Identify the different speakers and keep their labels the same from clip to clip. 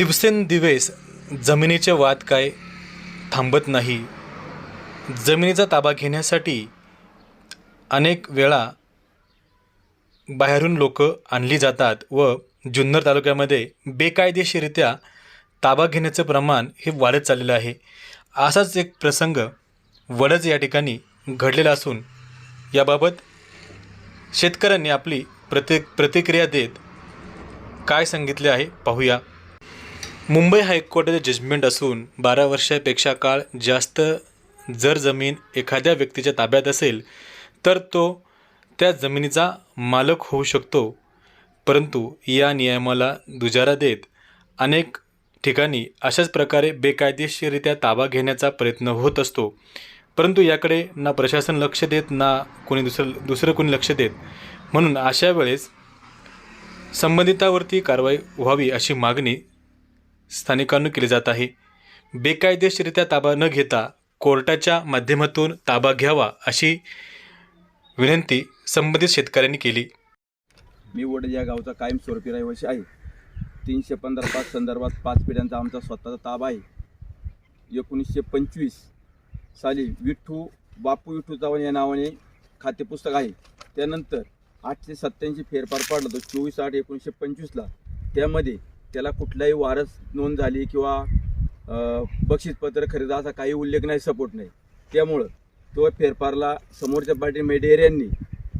Speaker 1: दिवसेंदिवस जमिनीचे वाद काय थांबत नाही. जमिनीचा ताबा घेण्यासाठी अनेक वेळा बाहेरून लोक आणली जातात व जुन्नर तालुक्यामध्ये बेकायदेशीरित्या ताबा घेण्याचं प्रमाण हे वाढत चाललेलं आहे. असाच एक प्रसंग वडच या ठिकाणी घडलेला असून याबाबत शेतकऱ्यांनी आपली प्रति प्रतिक्रिया देत काय सांगितले आहे पाहूया. मुंबई हायकोर्टाचे जजमेंट असून बारा वर्षापेक्षा काळ जास्त जर जमीन एखाद्या व्यक्तीच्या ताब्यात असेल तर तो त्या जमिनीचा मालक होऊ शकतो. परंतु या नियमाला दुजारा देत अनेक ठिकाणी अशाच प्रकारे बेकायदेशीरित्या ताबा घेण्याचा प्रयत्न होत असतो. परंतु याकडे ना प्रशासन लक्ष देत ना कोणी दुसरं दुसरं कोणी लक्ष देत. म्हणून अशा वेळेस संबंधितावरती कारवाई व्हावी अशी मागणी स्थानिकांनी केली जात आहे. बेकायदेशीरित्या ताबा न घेता कोर्टाच्या माध्यमातून ताबा घ्यावा अशी विनंती संबंधित शेतकऱ्यांनी केली.
Speaker 2: मी वड या गावचा कायमस्वरूपी रहिवासी आहे. तीनशे पंधरा पाच संदर्भात पाच पिढ्यांचा आमचा स्वतःचा ताबा आहे. एकोणीसशे पंचवीस साली विठ्ठू बापू विठ्ठू चव्हाण या नावाने खातेपुस्तक आहे. त्यानंतर आठशे सत्त्याऐंशी फेरफार पाडला तो चोवीस आठ एकोणीसशे पंचवीसला. त्यामध्ये त्याला कुठलाही वारस नोंद झाली किंवा बक्षीसपत्र खरेदी असा काही उल्लेख नाही सपोर्ट नाही. त्यामुळं तो फेरफारला समोरच्या पार्टी मेडेरियांनी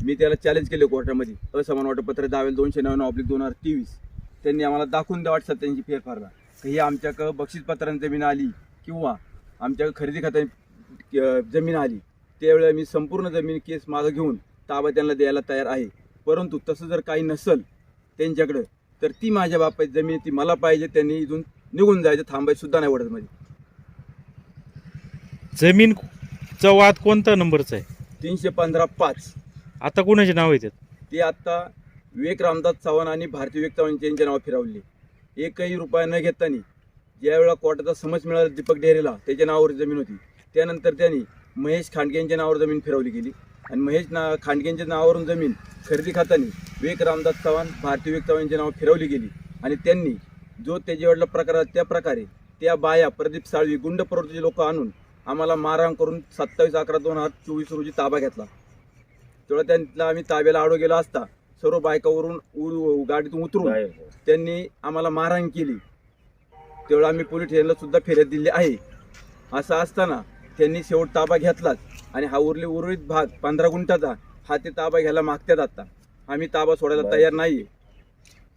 Speaker 2: मी त्याला चॅलेंज केले कोर्टामध्ये. असमान वाटपत्र दावेल दोनशे नव्याण्णव ऑब्लिक दोन हजार तेवीस. त्यांनी आम्हाला दाखवून द्या वाटतं त्यांची फेरफारला. हे आमच्याकडं बक्षीसपत्रांची जमीन आली किंवा आमच्याकडं खरेदी खात्याची जमीन आली त्यावेळेला मी संपूर्ण जमीन केस मागं घेऊन ताबा त्यांना द्यायला तयार आहे. परंतु तसं जर काही नसल त्यांच्याकडं तर ती माझ्या बापाची जमीन ती मला पाहिजे त्यांनी इथून निघून जायचं थांबायचं सुद्धा नाही वडत मध्ये
Speaker 3: जमीनचा वाद कोणता नंबरचा आहे?
Speaker 2: तीनशे पंधरा पाच.
Speaker 3: आता कोणाचे नाव येतात
Speaker 2: ते आता विवेक रामदास चव्हाण आणि भारतीय विवेक चव्हाण यांच्या नावं फिरवली. एकही रुपया न घेताना ज्या वेळेला कोर्टाचा समज मिळाला दीपक डेरेला त्याच्या नावावर जमीन होती. त्यानंतर त्यांनी महेश खांडगे यांच्या नावावर जमीन फिरवली गेली. आणि महेश ना खांडगेंच्या नावावरून जमीन खरेदी खाताना विवेक रामदास चव्हाण भारतीय विवेक चव्हाण यांच्या नावावर फिरवली गेली. आणि त्यांनी जो त्याच्यावरला प्रकार त्या प्रकारे त्या बाया प्रदीप साळवी गुंड प्रवृत्तीचे लोक आणून आम्हाला मारहाण करून सत्तावीस अकरा दोन हजार चोवीस रोजी ताबा घेतला. तेवढा त्यांना आम्ही ताब्याला आडो गेला असता सर्व बायकावरून गाडीतून उतरून त्यांनी आम्हाला मारहाण केली. तेवढं आम्ही पोलीस स्टेशनला सुद्धा फिर्याद दिली आहे. असं असताना त्यांनी शेवट ताबा घेतलाच. आणि हा उरले उर्वरित भाग पंधरा गुंठाचा हा ते ताबा घ्यायला मागतात आता. आम्ही ताबा सोडायला तयार नाहीये.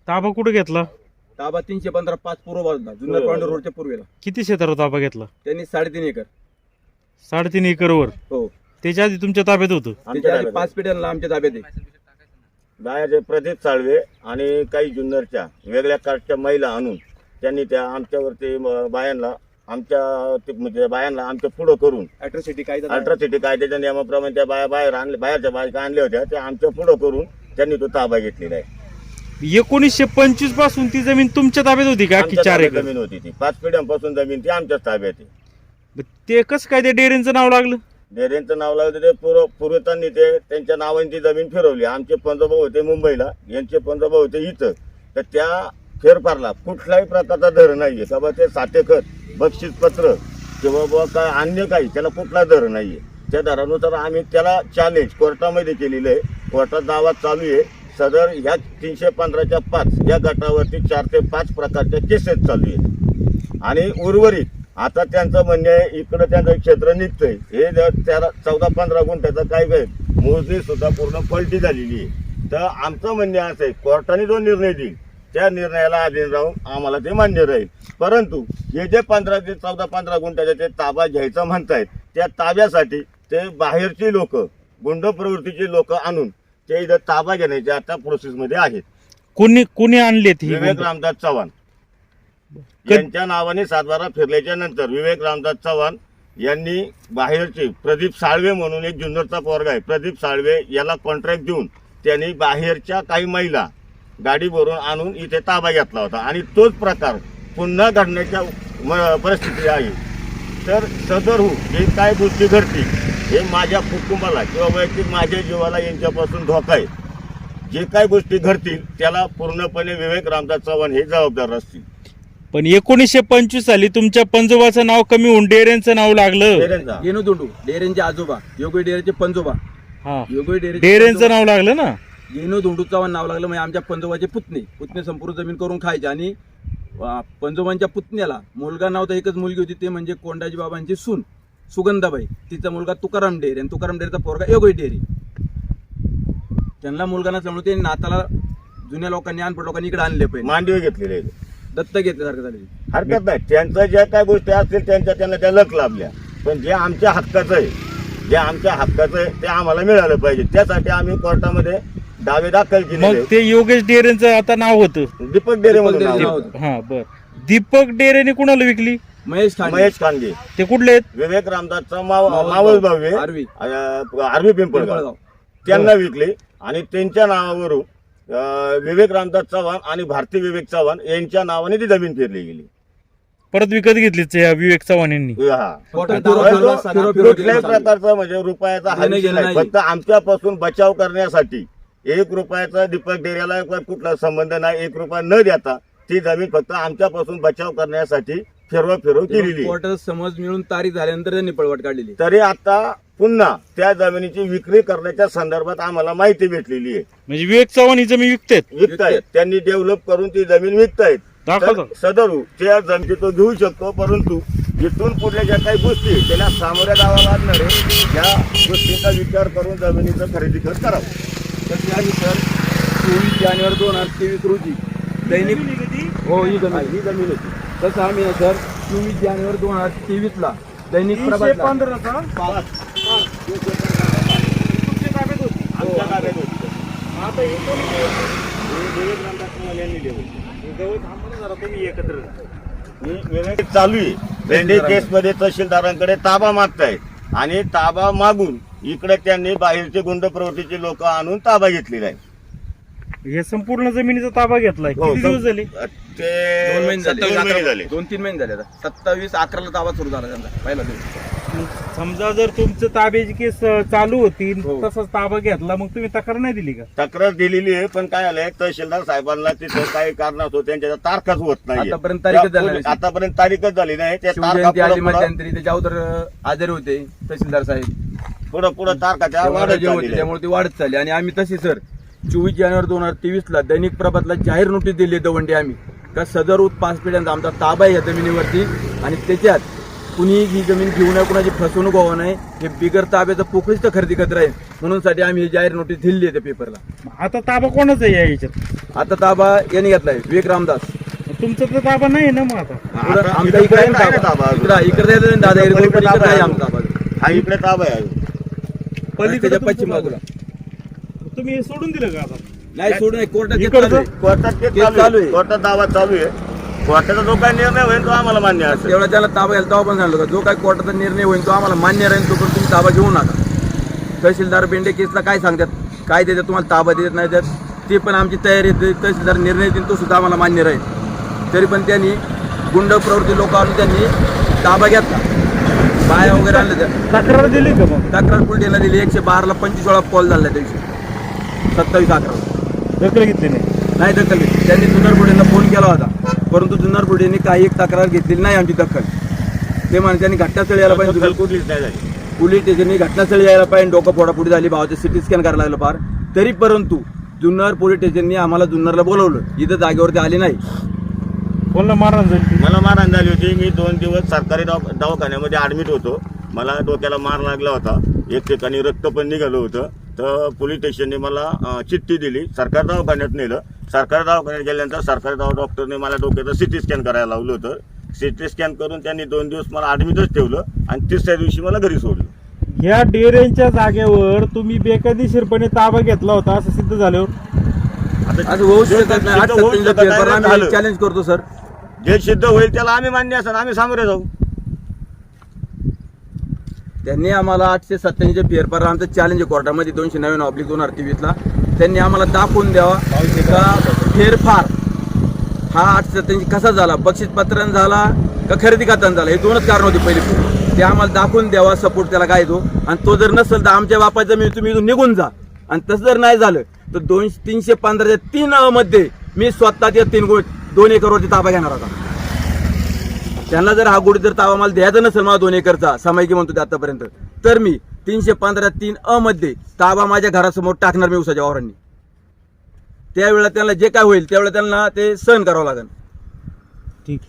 Speaker 3: ताबा कुठे घेतला?
Speaker 2: ताबा तीनशे पंधरा पाच पूर्व बाजूला जुन्नर पांढर रोडच्या पूर्वेला.
Speaker 3: किती क्षेत्रावर ताबा घेतला?
Speaker 2: त्यांनी साडेतीन एकर.
Speaker 3: साडेतीन एकरवर?
Speaker 2: हो.
Speaker 3: त्याच्या आधी तुमच्या ताब्यात होतं?
Speaker 2: त्याच्या आधी पाच पिढ्यांना आमच्या ताब्यात आहे.
Speaker 4: प्रदीप साळवे आणि काही जुन्नरच्या वेगळ्या कास्टच्या महिला आणून त्यांनी त्या आमच्यावरती बायांना आमच्या ते- म्हणजे बायांना आमच्या पुढं करून
Speaker 2: अॅट्रॉसिटी काय
Speaker 4: अल्ट्रासिटी कायद्याच्या नियमाप्रमाणे त्या बाया बाहेर आणले बाहेरच्या बायका आणल्या होत्या. त्या आमच्या पुढं करून त्यांनी तो ताबा घेतलेला आहे.
Speaker 3: एकोणीसशे पंचवीसपासून ती जमीन तुमच्या ताब्यात होती का
Speaker 4: आमच्या
Speaker 3: चार
Speaker 4: ताब्यात
Speaker 3: एकर?
Speaker 4: जमीन होती ती. पाच पिढ्यांपासून जमीन ती आमच्याच ताब्यात आहे.
Speaker 3: ते कसं काय ते डेअरींचं नाव लागलं?
Speaker 4: डेरेंचं नाव लागलं ते पूर्व पूर्वतांनी ते त्यांच्या नावाने ती जमीन फिरवली. आमचे पंजोबा होते मुंबईला यांचे पंजोबा होते इथं. तर त्या फेरफारला. कुठल्याही प्रकारचा धर नाहीये. का बाबा ते सातेकर बक्षीसपत्र किंवा बाबा काय अन्य काही त्याला कुठला दर नाहीये. त्या दरानुसार आम्ही त्याला चॅलेंज कोर्टामध्ये केलेलं आहे. कोर्टात दावा चालू आहे. सदर ह्या तीनशे पंधराच्या पाच या गटावरती चार ते पाच प्रकारच्या केसेस चालू आहेत. आणि उर्वरित आता त्यांचं म्हणणे आहे इकडं त्यांचं क्षेत्र निघतंय. हे जर त्याला चौदा पंधरा गुंठ्याचं काय काय मोजणी सुद्धा पूर्ण पलटी झालेली आहे. तर आमचं म्हणणे असं आहे कोर्टाने जो निर्णय देईल त्या निर्णयाला अधीन राहून आम्हाला ते मान्य राहील. परंतु हे जे पंधरा ते चौदा पंधरा गुंठ्याचे ते ताबा घ्यायचं म्हणतायत त्या ताब्यासाठी ते बाहेरची लोक गुंड प्रवृत्तीची लोक आणून ते इथं ताबा घेण्याच्या आता प्रोसेसमध्ये आहेत.
Speaker 3: कोणी कोणी आणलेत ही
Speaker 4: विवेक? रामदास चव्हाण.
Speaker 3: कध-
Speaker 4: यांच्या नावाने सातबारा फिरल्याच्या नंतर विवेक रामदास चव्हाण यांनी बाहेरचे प्रदीप साळवे म्हणून एक जुन्नरचा पोरगा आहे. प्रदीप साळवे याला कॉन्ट्रॅक्ट देऊन त्यांनी बाहेरच्या काही महिला गाडी भरून आणून इथे ताबा घेतला होता. आणि तोच प्रकार पुन्हा घडण्याच्या परिस्थिती आहे. तर सदर जे काय गोष्टी घडतील हे माझ्या कुटुंबाला किंवा वैयक्तिक माझ्या जीवाला यांच्यापासून धोका आहे. जे काय गोष्टी घडतील त्याला पूर्णपणे विवेक रामदास चव्हाण हे जबाबदार असतील.
Speaker 3: पण एकोणीसशे पंचवीस साली तुमच्या पंजोबाचं नाव कमी होऊन डेरेंचं नाव लागलं.
Speaker 4: पेरेंचा.
Speaker 2: येणू दोंडू डेरेंचे आजोबा योगोई डेरेचे पंजोबा.
Speaker 3: हा.
Speaker 2: योगोई डेरे
Speaker 3: डेरेंचं नाव लागलं ना?
Speaker 2: येणू धोंडू चव्हाण नाव लागलं म्हणजे आमच्या पंजोबाचे पुतणे. पुतणे संपूर्ण जमीन करून खायचे. आणि पंजोबांच्या पुतण्याला मुलगा नाव तर एकच मुलगी होती ते म्हणजे कोंडाजी बाबांची सून सुगंधाबाई. तिचा मुलगा तुकाराम डेरे आणि तुकाराम डेरेचा पोरगा योगोई डेरे त्यांना मुलगा नसल्यामुळे ते नाताला जुन्या लोकांनी अनपड लोकांनी इकडे आणले पाहिजे
Speaker 4: मांडवे घेतलेले.
Speaker 2: दत्त घेतल्यासारखं झाले
Speaker 4: हरकत नाही. त्यांच्या ज्या काय गोष्टी असतील त्यांच्या त्यांना त्या लक लाभल्या. पण जे आमच्या हक्काचं आहे जे आमच्या हक्काचं आहे ते आम्हाला मिळालं पाहिजे. त्यासाठी आम्ही कोर्टामध्ये दावे दाखल केलेले
Speaker 3: मग ते योगेश डेरेंचं आता नाव होतं.
Speaker 4: दीपक डेरे म्हणून
Speaker 2: दीपक
Speaker 4: नाव
Speaker 2: डेरे
Speaker 4: होतं.
Speaker 3: हा बर. दीपक डेरेने कुणाला विकली?
Speaker 2: महेश खांडे.
Speaker 4: महेश खानगे
Speaker 3: ते कुठले आहेत?
Speaker 4: विवेक रामदासचा माव-
Speaker 2: मावस. आरवी.
Speaker 4: अं, आरवी पिंपळगाव.
Speaker 2: पिंपळगाव.
Speaker 4: त्यांना विकली. आणि त्यांच्या नावावरून अं, विवेक रामदास चव्हाण आणि भारती विवेक चव्हाण यांच्या नावाने ती जमीन फिरली गेली.
Speaker 3: परत विकत घेतली त्या विवेक चव्हाण यांनी.
Speaker 4: हा. कुठल्याही प्रकारचा म्हणजे रुपयाचा हा नाही.
Speaker 2: नाही.
Speaker 4: फक्त आमच्यापासून बचाव करण्यासाठी एक रुपयाचा दीपक डेऱ्याला कुठला संबंध नाही एक रुपया न देता ती जमीन फक्त आमच्यापासून बचाव करण्यासाठी फिरवा फिरव केलेली
Speaker 2: समज मिळून तारीख झाल्यानंतर त्यांनी पळवाट काढलेली
Speaker 4: तरी आता पुन्हा त्या जमिनीची विक्री करण्याच्या संदर्भात आम्हाला माहिती भेटलेली आहे.
Speaker 3: म्हणजे विवेक चव्हाण ही जमीन विकतेत
Speaker 4: विकतायत. त्यांनी डेव्हलप करून ती जमीन विकतायत.
Speaker 3: दाखवा
Speaker 4: तर सदरू त्या जमिनी तो घेऊ शकतो परंतु इथून पुढल्या ज्या काही गोष्टी आहेत, त्यांना सामोऱ्या जावं लागणार आहे या गोष्टींचा विचार करून जमिनीचं खरेदी खत करावं.
Speaker 2: आहे सर? चोवीस जानेवारी दोन हजार तेवीस रोजी. दैनिक हो ही जमीन
Speaker 4: ही जमीन होती.
Speaker 2: तसं आम्ही सर चोवीस जानेवारी दोन हजार तेवीस ला दैनिक.
Speaker 4: हे. ही विवेक चालू आहे भेंडे केस मध्ये तहसीलदारांकडे ताबा मागतायत आणि ताबा मागून इकडे त्यांनी बाहेरचे गुंड प्रवृत्तीचे लोक आणून ताबा घेतलेला आहे.
Speaker 3: हे संपूर्ण जमिनीचा ताबा घेतलाय.
Speaker 4: हो,
Speaker 3: किती दिवस झाले?
Speaker 4: ते
Speaker 2: दोन महिने झाले.
Speaker 4: दोन महिने झाले.
Speaker 2: दोन तीन महिने झाले आता. सत्तावीस अकराला ताबा सुरू झाला त्यांचा पहिला दिवस.
Speaker 3: मग समजा जर तुमचं ताब्याची केस अं, चालू होती
Speaker 2: हो.
Speaker 3: तसाच ताबा घेतला मग तुम्ही तक्रार नाही दिली का?
Speaker 4: तक्रार दिलेली आहे पण काय आलंय तहसीलदार साहेबांना तिथं काही कारणास्तव त्यांच्या तारखाच होत नाही
Speaker 2: आतापर्यंत तारीखच झाली नाही.
Speaker 4: आतापर्यंत तारीखच झाली नाही. त्या
Speaker 2: शिवजयंती आली
Speaker 4: तारखा
Speaker 2: मध्यंतरी त्याच्या अगोदर अं, आजारी होते तहसीलदार साहेब.
Speaker 4: पुढं पुढं तारखा त्या वाढत चाललेल्या आहेत.
Speaker 2: त्यामुळे ती वाढत चालली. आणि आम्ही तशी सर चोवीस जानेवारी दोन हजार तेवीस ला दैनिक प्रभातला जाहीर नोटीस दिली आहे दवंडी आम्ही. का सदर उत पाच पिढ्यांचा आमचा ताबा आहे या जमिनीवरती. आणि त्याच्यात कुणी ही जमीन घेऊ नये कुणाची फसवणूक व्हावं नाही हे बिगर ताब्याचं पोखरीच तर खरेदी करत राहील. म्हणून साठी आम्ही ही जाहीर नोटीस दिली आहे त्या पेपरला
Speaker 3: आता ताबा कोणाचा आहे या याच्यात?
Speaker 2: आता ताबा यांनी घेतलाय विवेक रामदास.
Speaker 3: तुमचा तर ताबा नाही ना मग आता.
Speaker 2: आमचा इकडे आहे ना ताबा. इकडं दादा
Speaker 4: इकडे ताबा
Speaker 2: आहे. आमचा
Speaker 4: हा इकडे ताबा आहे.
Speaker 3: पलीकडे
Speaker 2: पश्चिम
Speaker 3: ताबा
Speaker 2: बाजूला.
Speaker 3: तुम्ही हे सोडून दिलं का आता
Speaker 2: नाही सोडून नाही, कोर्टात केस? चालू आहे.
Speaker 4: कोर्टात
Speaker 2: केस
Speaker 4: चालू आहे. कोर्टात दावा चालू आहे कोर्टाचा जो काही निर्णय होईल तो आम्हाला मान्य असेल
Speaker 2: तेवढा त्याला ताबा घ्यायला तेव्हा पण सांगितलं होतं. जो काय कोर्टाचा निर्णय होईल तो आम्हाला मान्य राहील तो तुम्ही ताबा घेऊ नका तहसीलदार बेंडे केसला काय सांगतात काय देतात तुम्हाला ताबा देत नाही देत ते पण आमची तयारी आहे. तहसीलदार निर्णय देईल तो सुद्धा आम्हाला मान्य राहील तरी पण त्यांनी गुंड प्रवृत्ती लोक आणून त्यांनी ताबा घेतला बाया वगैरे त्या
Speaker 3: तक्रार दिली का मग?
Speaker 2: तक्रार पुलटीला दिली. एकशे बाराला पंचवीस वेळा कॉल झाला त्या दिवशी. सत्तावीस अकरा.
Speaker 3: दखल घेतली नाही.
Speaker 2: नाही दखल घेतली. त्यांनी जुन्नर बुडेंना फोन केला होता. परंतु जुन्नर बुडेंनी काही एक तक्रार घेतलेली नाही आमची दखल. ते म्हणे त्यांनी घटनास्थळी यायला पाहिजे.
Speaker 4: दखल
Speaker 2: जुन्नर
Speaker 4: कुठलीच नाही झाली.
Speaker 2: पोलीस स्टेशननी घटनास्थळी यायला पाहिजे. डोकं फोडाफोडी झाली. भावाचं सिटी स्कॅन करायला लागलं फार. तरी परंतु जुन्नर पोलीस स्टेशननी आम्हाला जुन्नरला बोलवलं. इथं जागेवरती आली नाही.
Speaker 3: कोणाला मारहाण झाली?
Speaker 4: मला मारहाण झाली होती. मी दोन दिवस सरकारी दवा दवाखान्यामध्ये ऍडमिट होतो. मला डोक्याला मार लागला होता. एक ठिकाणी रक्त पण निघालं होतं. तर पोलीस स्टेशनने मला अं, चिठ्ठी दिली. सरकारी दवाखान्यात नेलं. सरकारी दवाखान्यात गेल्यानंतर सरकारी दवा डॉक्टरने मला डोक्याचं सिटी स्कॅन करायला लावलं होतं. सिटी स्कॅन करून त्यांनी दोन दिवस मला ऍडमिटच ठेवलं आणि तिसऱ्या दिवशी मला घरी सोडलं.
Speaker 3: या डेरेंच्या जागेवर तुम्ही बेकायदेशीरपणे ताबा घेतला होता. असं सिद्ध झाल्यावर
Speaker 4: आता
Speaker 2: असं होऊ शकत नाही आठ
Speaker 4: सिद्ध होऊ
Speaker 2: सत्तावीसला
Speaker 4: शकत नाही,
Speaker 2: पेपर आम्ही
Speaker 4: झालं.
Speaker 2: चॅलेंज करतो सर
Speaker 4: जे सिद्ध होईल त्याला आम्ही मान्य असेल आम्ही सामोरे जाऊ.
Speaker 2: त्यांनी आम्हाला आठशे सत्त्याऐंशी फेरफार आमचं चॅलेंज कोर्टामध्ये दोनशे नव्याण्णव ऑब्लिक दोन हजार तेवीसला त्यांनी आम्हाला दाखवून द्यावा का फेरफार. हा आठशे सत्त्याऐंशी कसा झाला? बक्षीसपत्रान झाला का खरेदी खात्यानं झाला? हे दोनच कारण होते पहिले. ते आम्हाला दाखवून द्यावा सपोर्ट त्याला काय तो. आणि तो जर नसेल तर आमच्या बापाचा मी तुम्ही इथून निघून जा. आणि तसं जर नाही झालं तर दोनशे तीनशे पंधराच्या तीन मध्ये मी स्वतःच्या तीन गो दोन एकरवरती ताबा घेणार होता. त्यांना जर हा गोडी जर ताबा मला द्यायचा नसेल मला दोन एकरचा समायकी म्हणतो ते आतापर्यंत तर मी तीनशे पंधरा तीन अ मध्ये ताबा माझ्या घरासमोर टाकणार मी उसाच्या वावरांनी. त्यावेळेला त्यांना जे काय होईल त्यावेळेला त्यांना ते सहन करावं लागेल.
Speaker 3: ठीक